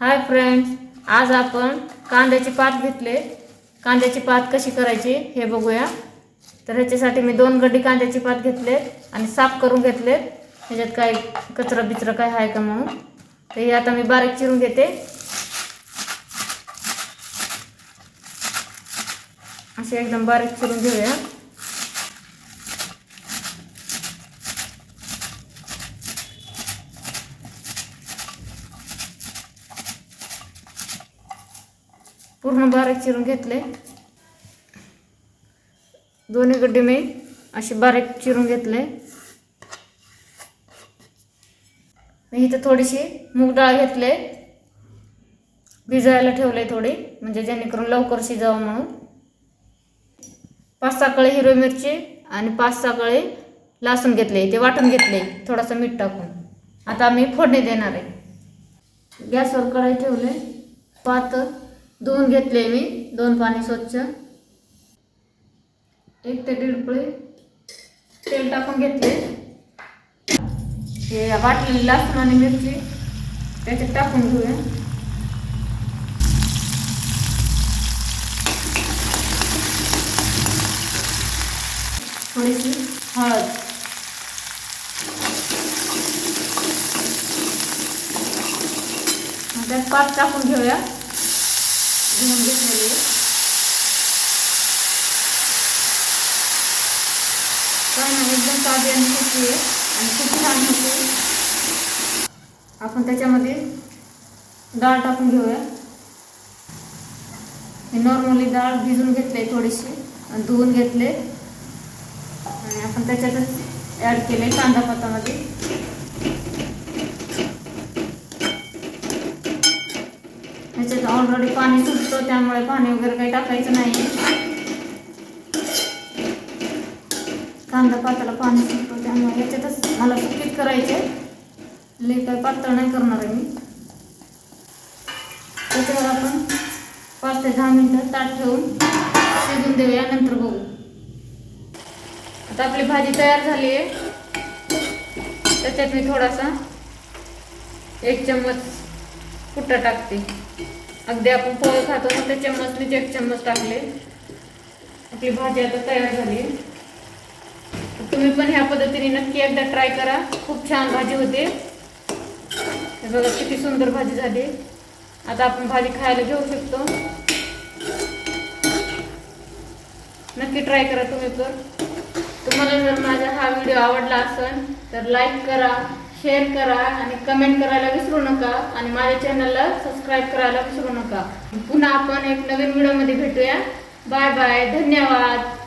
Hi friends आज आपण कांद्याची पात घेतले. कांद्याची पात कशी करायची हे बघूया. तर ह्याच्यासाठी मी दोन गड्डी कांद्याची पात घेतले आणि साफ करून घेतले. ह्याच्यात काय कचरा बिचरा काय आहे का म्हणून. तर हे आता मी बारीक चिरून घेते. असे एकदम बारीक चिरून घेऊया. पूर्ण बारीक चिरून घेतले. दोन्ही गड्डे मी असे बारीक चिरून घेतले. मी इथं थोडीशी मूग डाळ घेतले. भिजायला ठेवले थोडी म्हणजे जेणेकरून लवकर शिजावं म्हणून. पाच सहा कळे हिरवी मिरची आणि पाच सहा कळे लसूण घेतले ते वाटून घेतले थोडंसं मीठ टाकून. आता आम्ही फोडणी देणार आहे. गॅसवर कढाई ठेवले पात धुवून घेतले मी दोन पाणी स्वच्छ. एक ते दीड पुळे तेल टाकून घेतले. हे वाटलेली लसूण आणि मिरची त्याच्यात टाकून घेऊया. थोडीशी हळद. मग त्यात पाच टाकून घेऊया. धुवून घेतलेली आहे. काय एकदम साधी आणि सोपी आहे आणि खूप छान होते. आपण त्याच्यामध्ये डाळ टाकून घेऊया. मी नॉर्मली डाळ भिजून घेतले थोडीशी. आणि धुवून घेतले आणि आपण त्याच्यातच ॲड केले कांदा पातामध्ये त्याच्यात ऑलरेडी पाणी सुटतं त्यामुळे पाणी वगैरे काही टाकायचं नाही. कांदा पाताला पाणी सुटतो त्यामुळे याच्यातच मला सुकीत करायचे. लई काही पातळ नाही करणार आहे मी. त्याच्यावर आपण पाच ते दहा मिनटं ताट ठेवून शिजून देऊया नंतर बघू. आता आपली भाजी तयार झाली आहे. त्याच्यात मी थोडासा एक चम्मच कुठं टाकते? अगदी आपण पोहे खातो ना चम्मच मी एक चम्मच टाकले. आपली भाजी आता तयार झाली. तुम्ही पण ह्या पद्धतीने नक्की एकदा ट्राय करा. खूप छान भाजी होते. हे बघा किती सुंदर भाजी झाली. आता आपण भाजी खायला घेऊ शकतो. नक्की ट्राय करा तुम्ही पण. तुम्हाला जर माझा हा व्हिडिओ आवडला असेल तर लाईक करा. शेअर करा आणि कमेंट करायला विसरू नका आणि माझ्या चॅनलला सबस्क्राईब करायला विसरू नका. पुन्हा आपण एक नवीन व्हिडिओमध्ये भेटूया. बाय बाय धन्यवाद.